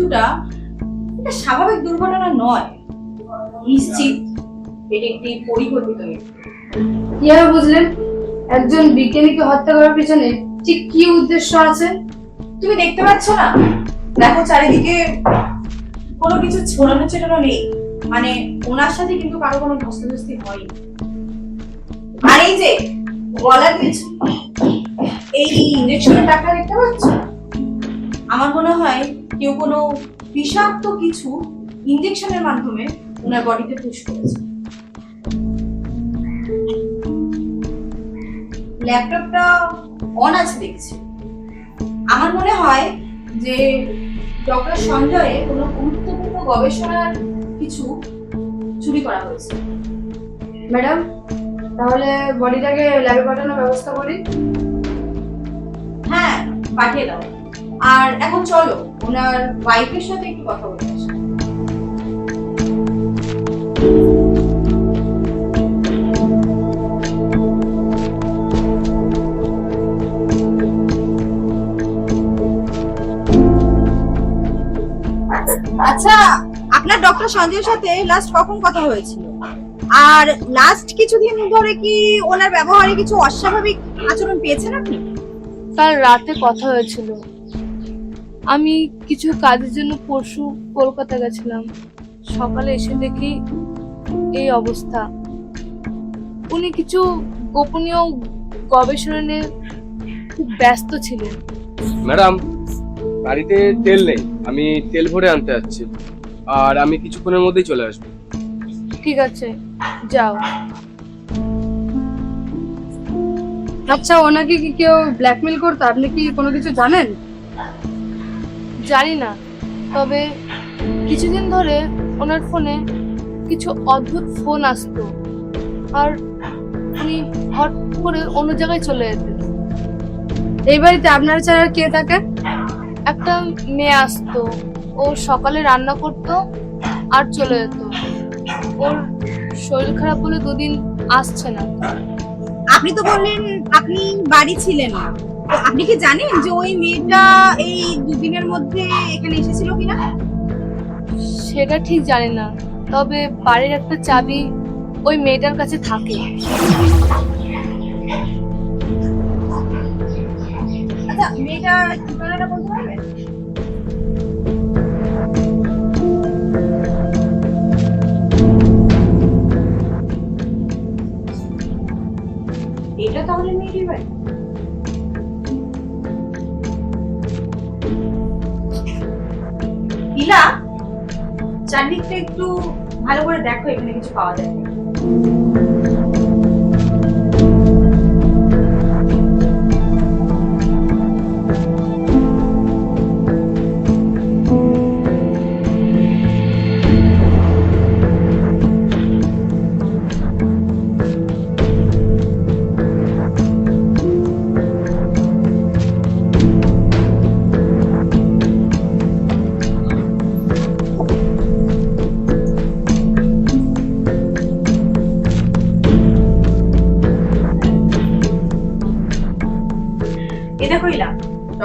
মৃত্যুটা একটা স্বাভাবিক দুর্ঘটনা নয়। নিশ্চিত এটি একটি পরিকল্পিত কীভাবে বুঝলেন একজন বিজ্ঞানীকে হত্যা করার পিছনে ঠিক কি উদ্দেশ্য আছে? তুমি দেখতে পাচ্ছ না? দেখো চারিদিকে কোনো কিছু ছড়ানো ছেটানো নেই। মানে ওনার সাথে কিন্তু কারও কোনো ধস্তাধস্তি হয়নি। আর এই যে গলার পিছু এই ইঞ্জেকশনের টাকা দেখতে পাচ্ছ? আমার মনে হয় কেউ কোনো বিষাক্ত কিছু ইঞ্জেকশনের মাধ্যমে ওনার বডিতে পুশ করেছে। ল্যাপটপটা অন আছে দেখছি। আমার মনে হয় যে ডক্টর সঞ্জয়ে কোনো গুরুত্বপূর্ণ গবেষণার কিছু চুরি করা হয়েছে। ম্যাডাম তাহলে বডিটাকে ল্যাবে পাঠানোর ব্যবস্থা করি? হ্যাঁ পাঠিয়ে দাও। আর এখন চলো, ওনার ওয়াইফের সাথে একটু কথা বলে আসি। আচ্ছা আপনার ডক্টর সঞ্জয়ের সাথে লাস্ট কখন কথা হয়েছিল? আর লাস্ট কিছুদিন ধরে কি ওনার ব্যবহারে কিছু অস্বাভাবিক আচরণ পেয়েছেন আপনি? কাল রাতে কথা হয়েছিল। আমি কিছু কাজের জন্য পরশু কলকাতা গেছিলাম। সকালে এসে দেখি এই অবস্থা। উনি কিছু গোপনীয় গবেষণা নিয়ে খুব ব্যস্ত ছিলেন। ম্যাডাম গাড়িতে তেল নেই। আমি তেল ভরে আনতে যাচ্ছি আর আমি কিছুক্ষণের মধ্যেই চলে আসব। ঠিক আছে যাও। আচ্ছা ওনাকে কি কেউ ব্ল্যাকমেল করতো? আপনি কি কোনো কিছু জানেন? জানি না। তবে কিছুদিন ধরে ওনার ফোনে কিছু অদ্ভুত ফোন আসতো। আর উনি হট করে অন্য জায়গায় চলে যেতেন। এই বাড়িতে আপনার ছাড়া কে থাকে? একটা মেয়ে আসতো। ও সকালে রান্না করতো আর চলে যেত। ওর শরীর খারাপ বলে দুদিন আসছে না। আপনি তো বললেন আপনি বাড়ি ছিলেন না। আপনি কি জানেন যে ওই মেয়েটা এই দুদিনের মধ্যে এখানে এসেছিল কিনা? সেটা ঠিক জানি না তবে বাড়ির একটা চাবি ওই মেয়েটার কাছে থাকে। আচ্ছা মেয়েটা ঠিকানাটা বলতে পারবেন এটা তাহলে মেয়েটির বাড়ি? ইলা চারদিকটা একটু ভালো করে দেখো এখানে কিছু পাওয়া যায়।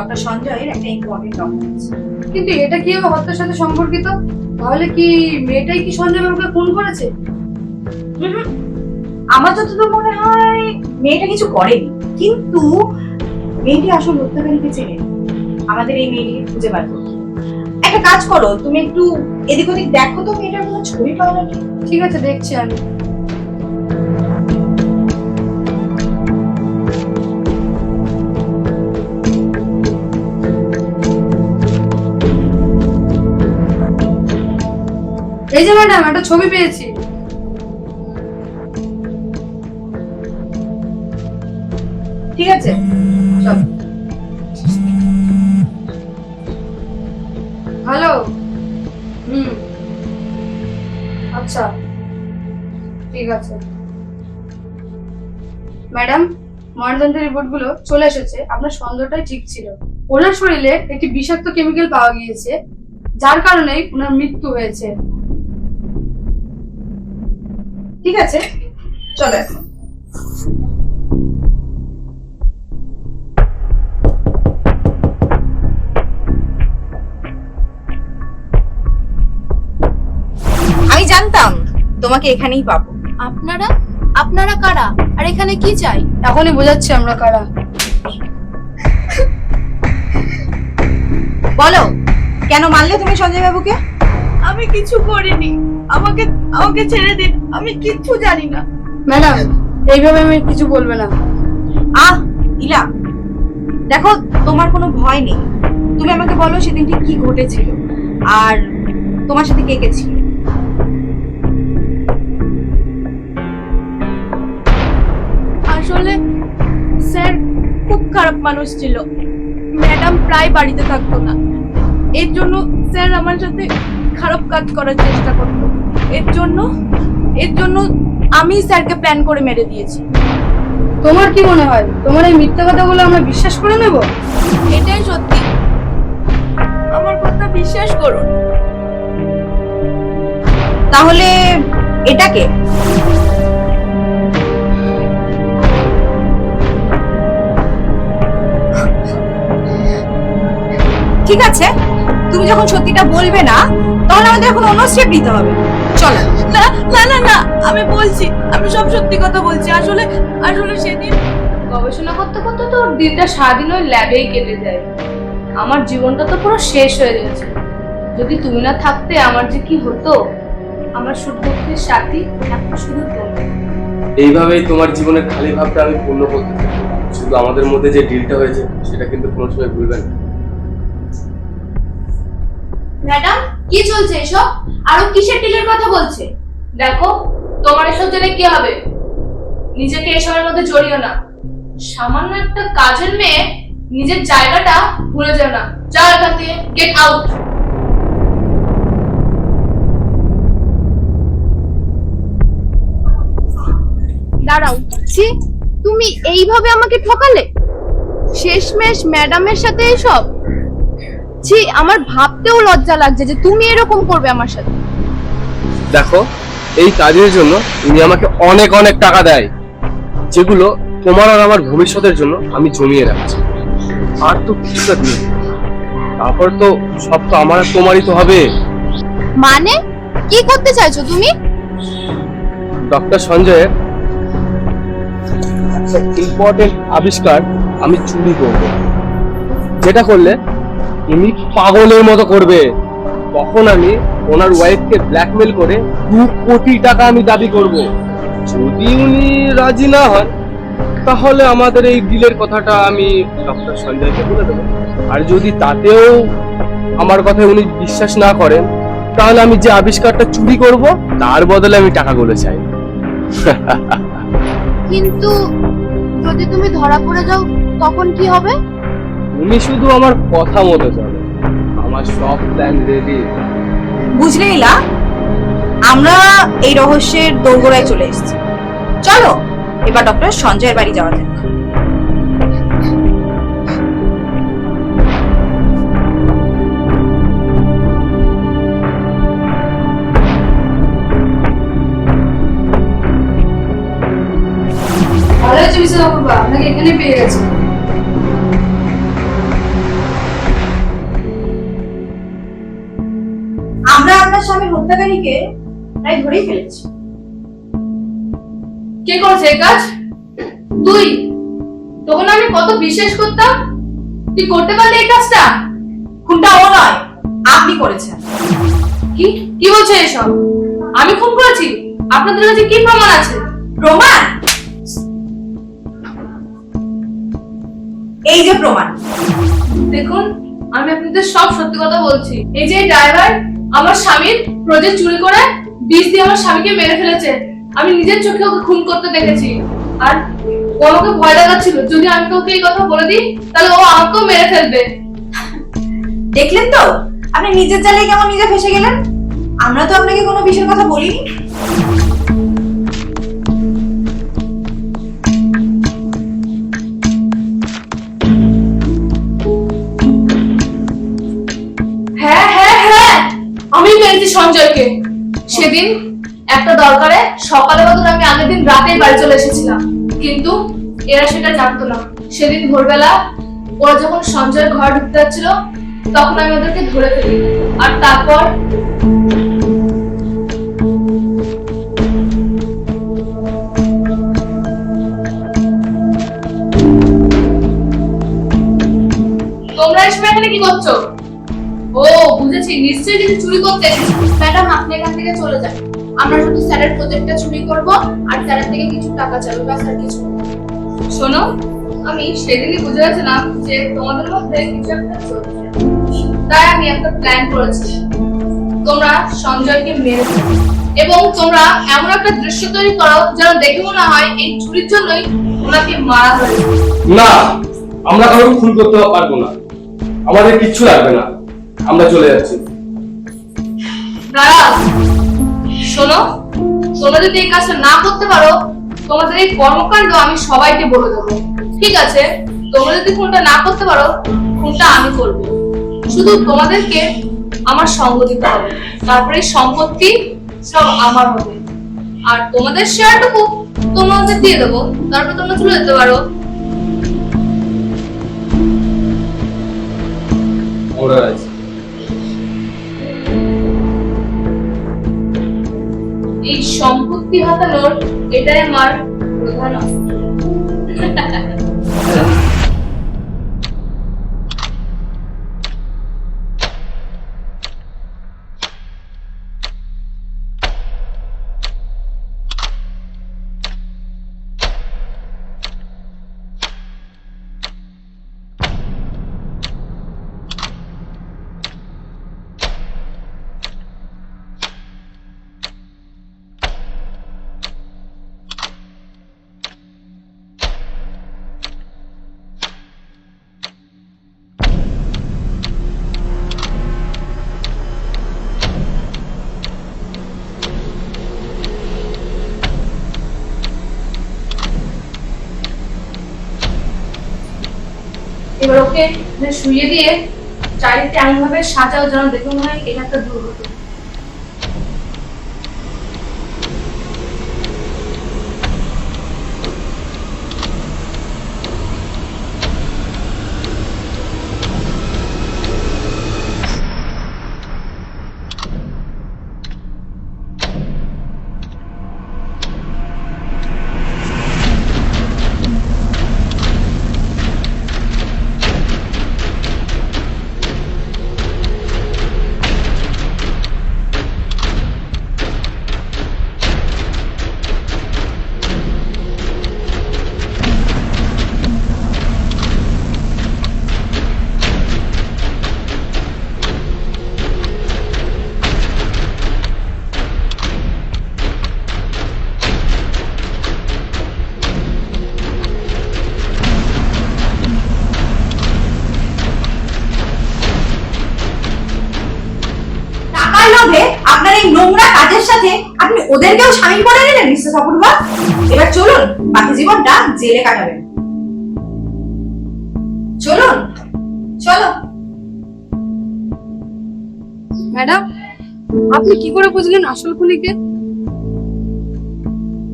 ডক্টর সঞ্জয়ের একটা ইম্পর্টেন্ট ডকুমেন্টস কিন্তু এটা কীভাবে হত্যার সাথে সম্পর্কিত? তাহলে কি মেয়েটাই কি সঞ্জয় বাবুকে ফোন করেছে? আমার যতদূর মনে হয় মেয়েটা কিছু করেনি। কিন্তু মেয়েটি আসল হত্যাকারীকে চেনে। আমাদের এই মেয়েটিকে খুঁজে বার করতে। একটা কাজ করো তুমি একটু এদিক ওদিক দেখো তো মেয়েটার কোনো ছবি পাওয়া ঠিক আছে দেখছি আমি। এই যে ম্যাডাম, একটা ছবি পেয়েছি। ঠিক আছে? হ্যালো? হুম। আচ্ছা। ঠিক আছে। ম্যাডাম ময়নাতন্ত্রের রিপোর্টগুলো চলে এসেছে। আপনার সন্দেহটাই ঠিক ছিল। ওনার শরীরে একটি বিষাক্ত কেমিক্যাল পাওয়া গিয়েছে, যার কারণেই ওনার মৃত্যু হয়েছে। ঠিক আছে? চলো এখন। আমি জানতাম তোমাকে এখানেই পাবো। আপনারা? আপনারা কারা? আর এখানে কি চাই? এখনই বোঝাচ্ছি আমরা কারা। বলো কেন মানলে তুমি সঞ্জয় বাবুকে? আমি কিছু করিনি। আমাকে আমাকে ছেড়ে দিন। আমি কিচ্ছু জানি না। ম্যাডাম এইভাবে আমি কিছু বলবে না। আহ ইলা দেখো তোমার কোনো ভয় নেই। তুমি আমাকে বলো সেদিন ঠিক কি ঘটেছিল আর তোমার সাথে কে কে ছিল। আসলে স্যার খুব খারাপ মানুষ ছিল। ম্যাডাম প্রায় বাড়িতে থাকতো না। এর জন্য স্যার আমার সাথে খারাপ কাজ করার চেষ্টা করতো। এর জন্য এর জন্য আমি স্যারকে প্ল্যান করে মেরে দিয়েছি। তোমার কি মনে হয়? তোমার এই মিথ্যা কথাগুলো আমরা বিশ্বাস করে নেব? এটাই সত্যি। আমার কথা বিশ্বাস করুন তাহলে এটাকে ঠিক আছে। তুমি যখন সত্যিটা বলবে না তাহলে আমাদের এখন অন্য স্টেপ নিতে হবে। চলো না না না না আমি বলছি আমি সব সত্যি কথা বলছি। আসলে আসলে সেদিন গবেষণা করতে করতে তো ওর দিনটা সারাদিন ওই ল্যাবেই কেটে যায়। আমার জীবনটা তো পুরো শেষ হয়ে গেছে। যদি তুমি না থাকতে আমার যে কি হতো? আমার সুদবুদ্ধির সাথী একটা শুধু তুমি। এইভাবেই তোমার জীবনের খালি ভাবটা আমি পূর্ণ করতে শুধু আমাদের মধ্যে যে ডিলটা হয়েছে সেটা কিন্তু কোনো সময় ভুলবেন ম্যাডাম কি চলছে এসব? আরও কিসের ডিলের কথা বলছে? দেখো, তোমার এসব জেনে কি হবে? নিজেকে এসবের মধ্যে জড়িও না। সামান্য একটা কাজের মেয়ে নিজের জায়গাটা ভুলে যাও না। যাও এখান থেকে গেট আউট দাঁড়াও তুমি এইভাবে আমাকে ঠকালে? শেষমেশ ম্যাডামের সাথে এসব? ছি আমার ভাবতেও লজ্জা লাগছে যে তুমি এরকম করবে আমার সাথে। দেখো এই কাজের জন্য উনি আমাকে অনেক অনেক টাকা দেয় যেগুলো তোমার আর আমার ভবিষ্যতের জন্য আমি জমিয়ে রাখছি। আর তো কিছুটা দিন তারপর তো সব তো আমার আর তোমারই তো হবে। মানে? কি করতে চাইছো তুমি? ডক্টর সঞ্জয়ের একটা ইম্পর্টেন্ট আবিষ্কার আমি চুরি করব। যেটা করলে উনি পাগলের মতো করবে। তখন আমি ওনার ওয়াইফকে ব্ল্যাকমেল করে দু কোটি টাকা আমি দাবি করব। যদি উনি রাজি না হন, তাহলে আমাদের এই ডিলের কথাটা আমি ডক্টর সঞ্জয়কে বলে দেবো। আর যদি তাতেও আমার কথায় উনি বিশ্বাস না করেন, তাহলে আমি যে আবিষ্কারটা চুরি করব, তার বদলে আমি টাকাগুলো চাই। কিন্তু যদি তুমি ধরা পড়ে যাও, তখন কি হবে? উনি শুধু আমার কথা মতো চলে আমার সব প্ল্যান রেডি বুঝলে ইলা আমরা এই রহস্যের দোরগোড়ায় চলে এসেছি। চলো এবার ডক্টর সঞ্জয়ের বাড়ি যাওয়া যাক। ভালো হয়েছে বিশাল অপূর্বা আপনাকে এখানে পেয়ে গেছে। স্বামীর হত্যাকারীকে প্রায় ধরেই ফেলেছি। কে করেছে এই কাজ? তুই? তখন আমি কত বিশ্বাস করতাম? তুই করতে পারলি এই কাজটা? খুনটা ও নয়, আপনি করেছেন। কি? কি বলছে এসব? আমি খুন করেছি? আপনাদের কাছে কি প্রমাণ আছে? প্রমাণ? এই যে প্রমাণ। দেখুন, আমি আপনাদের সব সত্যি কথা বলছি। এই যে ড্রাইভার আমার স্বামীর প্রজেক্ট চুরি করে বিষ দিয়ে আমার স্বামীকে মেরে ফেলেছে। আমি নিজের চোখে ওকে খুন করতে দেখেছি। আর ও আমাকে ভয় দেখাচ্ছিল। যদি আমি ওকে এই কথা বলে দিই, তাহলে ও আমাকেও মেরে ফেলবে। দেখলেন তো? আপনি নিজের জালে কেমন নিজে ফেসে গেলেন? আমরা তো আপনাকে কোনো বিষয়ের কথা বলিনি। দরকারে সকালে বদল আমি আগের দিন রাতেই বাড়ি চলে এসেছিলাম, কিন্তু এরা সেটা জানতো না। সেদিন ভোরবেলা ওরা যখন সঞ্জয় ঘর ঢুকতে যাচ্ছিল, তখন আমি ওদেরকে ধরে ফেলি। আর তারপর তোমরা এসে এখানে কি করছ? ও, বুঝেছি, নিশ্চয়ই কিছু চুরি করতে ম্যাডাম, আপনি এখান থেকে চলে যান। আমরা শুধু স্যারের প্রজেক্টটা চুরি করব আর স্যারের থেকে কিছু টাকা চাইব ব্যাস আর কিছু শোনো আমি সেদিনই বুঝে গেছিলাম যে তোমাদের মধ্যে কিছু একটা চলছে। তাই আমি একটা প্ল্যান করেছি। তোমরা সঞ্জয়কে মেরে ফেলো। এবং তোমরা এমন একটা দৃশ্য তৈরি করো যেন দেখে মনে হয় এই চুরির জন্যই ওনাকে মারা হয়েছে। না আমরা কারও খুন করতে পারব না। আমাদের কিচ্ছু লাগবে না। আমরা চলে যাচ্ছি। দাঁড়াও। শোনো, তোমরা যদি এই কাজটা না করতে পারো, তোমাদের এই কর্মকাণ্ড আমি সবাইকে বলে দেবো। ঠিক আছে? তোমরা যদি খুনটা না করতে পারো খুনটা আমি করব। শুধু তোমাদেরকে আমার সঙ্গ দিতে হবে। তারপরে সম্পত্তি সব আমার হবে। আর তোমাদের শেয়ারটুকু তোমাদের দিয়ে দেবো। তারপর তোমরা চলে যেতে পারো। আমরা আছি। এই সম্পত্তি হাতানোর এটাই আমার প্রধান অস্ত্র। এখানে শুয়ে দিয়ে চারিদিকে এমন ভাবে সাজাও যেন দেখে মনে হয় এটা একটা দুর্ঘটনা। লোভে আপনার এই নোংরা কাজের সাথে আপনি ওদেরকেও সামিল করে নিলেন, মিস্টার অপূর্বা এবার চলুন, বাকি জীবনটা জেলে কাটাবেন। চলুন, চলো। ম্যাডাম, আপনি কি করে বুঝলেন আসল খুনিকে?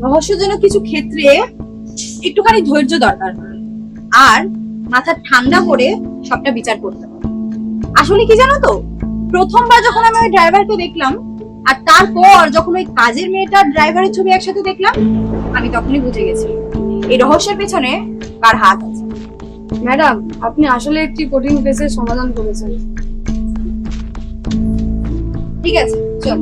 রহস্যজনক কিছু ক্ষেত্রে একটুখানি ধৈর্য দরকার। আর মাথা ঠান্ডা করে সবটা বিচার করতে হবে। আসলে কি জানো তো? প্রথমবার যখন আমি ওই ড্রাইভারকে দেখলাম আর তারপর যখন ওই কাজের মেয়েটার ড্রাইভারের ছবি একসাথে দেখলাম আমি তখনই বুঝে গেছি এই রহস্যের পেছনে কার হাত আছে। ম্যাডাম আপনি আসলে একটি কঠিন কেসের সমাধান করেছেন। ঠিক আছে চল।